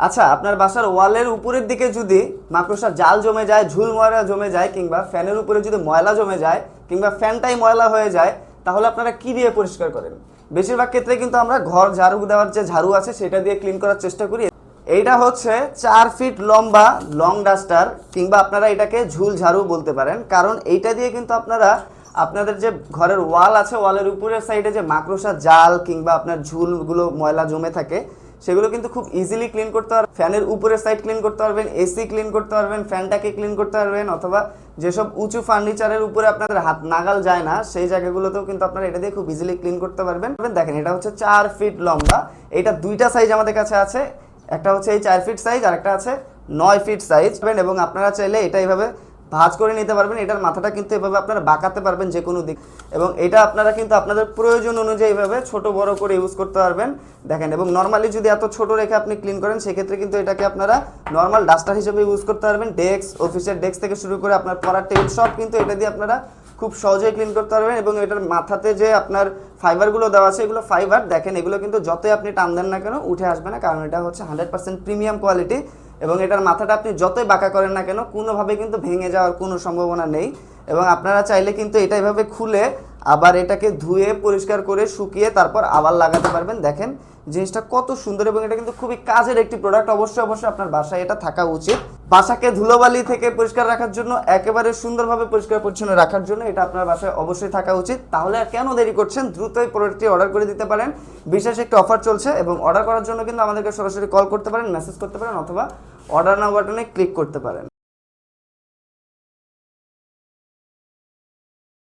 আচ্ছা আপনার বাসার ওয়ালের উপরের দিকে যদি মাকড়সার জাল জমে যায়, ঝুল ময়লা জমে যায় কিংবা ফ্যানের উপরে যদি ময়লা জমে যায় কিংবা ফ্যানটাই ময়লা হয়ে যায়, তাহলে আপনারা কি দিয়ে পরিষ্কার করেন? বেশিরভাগ ক্ষেত্রে কিন্তু আমরা ঘর ঝাড়ু দেওয়ার যে ঝাড়ু আছে, সেটা দিয়ে ক্লিন করার চেষ্টা করি। এইটা হচ্ছে চার ফিট লম্বা লং ডাস্টার কিংবা আপনারা এটাকে ঝুল ঝাড়ু বলতে পারেন। কারণ এইটা দিয়ে কিন্তু আপনারা, আপনাদের যে ঘরের ওয়াল আছে, ওয়ালের উপরের সাইডে যে মাকড়সা জাল কিংবা আপনার ঝুলগুলো ময়লা জমে থাকে সেগুলো কিন্তু খুব ইজিলি ক্লিন করতে পারবেন। ফ্যানের উপরের সাইড ক্লিন করতে পারবেন এসি ক্লিন করতে পারবেন, ফ্যানটাকে ক্লিন করতে পারবেন, অথবা যেসব উঁচু ফার্নিচারের উপরে আপনাদের হাত নাগাল যায় না, সেই জায়গাগুলোতেও কিন্তু আপনারা এটা দিয়ে খুব ইজিলি ক্লিন করতে পারবেন। দেখেন, এটা হচ্ছে চার ফিট লম্বা। এটা দুইটা সাইজ আমাদের কাছে আছে। একটা হচ্ছে এই চার ফিট সাইজ আর একটা আছে নয় ফিট সাইজ এবং আপনারা চাইলে এটা এইভাবে ভাঁজ করে নিতে পারবেন, এটার মাথাটা কিন্তু এভাবে আপনারা বাঁকাতে পারবেন যে কোনো দিক। এবং এটা আপনারা কিন্তু আপনাদের প্রয়োজন অনুযায়ী এভাবে ছোট, বড় করে ইউজ করতে পারবেন। দেখেন, এবং নর্মালি যদি এত ছোট রেখে আপনি ক্লিন করেন, সেক্ষেত্রে কিন্তু এটাকে আপনারা নর্মাল ডাস্টার হিসেবে ইউজ করতে পারবেন। ডেস্ক অফিসের ডেস্ক থেকে শুরু করে আপনার পড়ার টেবিল সব কিন্তু এটা দিয়ে আপনারা খুব সহজেই ক্লিন করতে পারবেন। এবং এটার মাথাতে যে আপনার ফাইবারগুলো দেওয়া আছে, এগুলো ফাইবার দেখেন, এগুলো কিন্তু যতই আপনি টান দেন না কেন, উঠে আসবে না। কারণ এটা হচ্ছে হান্ড্রেড পার্সেন্ট প্রিমিয়াম কোয়ালিটি এবং এটার মাথাটা আপনি যতই বাঁকা করেন না কেন, কোনোভাবে কিন্তু ভেঙে যাওয়ার কোনো সম্ভাবনা নেই। এবং আপনারা চাইলে কিন্তু এটা এভাবে খুলে আবার এটাকে ধুয়ে, পরিষ্কার করে শুকিয়ে তারপর আবার লাগাতে পারবেন। দেখেন, জিনিসটা কত সুন্দর এবং এটা কিন্তু খুবই কাজের একটি প্রোডাক্ট অবশ্যই অবশ্যই আপনার বাসায় এটা থাকা উচিত। বাসাকে ধুলোবালি থেকে পরিষ্কার রাখার জন্য, একেবারে সুন্দরভাবে পরিষ্কার পরিচ্ছন্ন রাখার জন্য এটা আপনার বাসায় অবশ্যই থাকা উচিত। তাহলে আর কেন দেরি করছেন? দ্রুতই প্রোডাক্টটি অর্ডার করে দিতে পারেন। বিশেষ একটি অফার চলছে এবং অর্ডার করার জন্য কিন্তু আমাদেরকে সরাসরি কল করতে পারেন মেসেজ করতে পারেন অথবা অর্ডার নাও বাটনে ক্লিক করতে পারেন।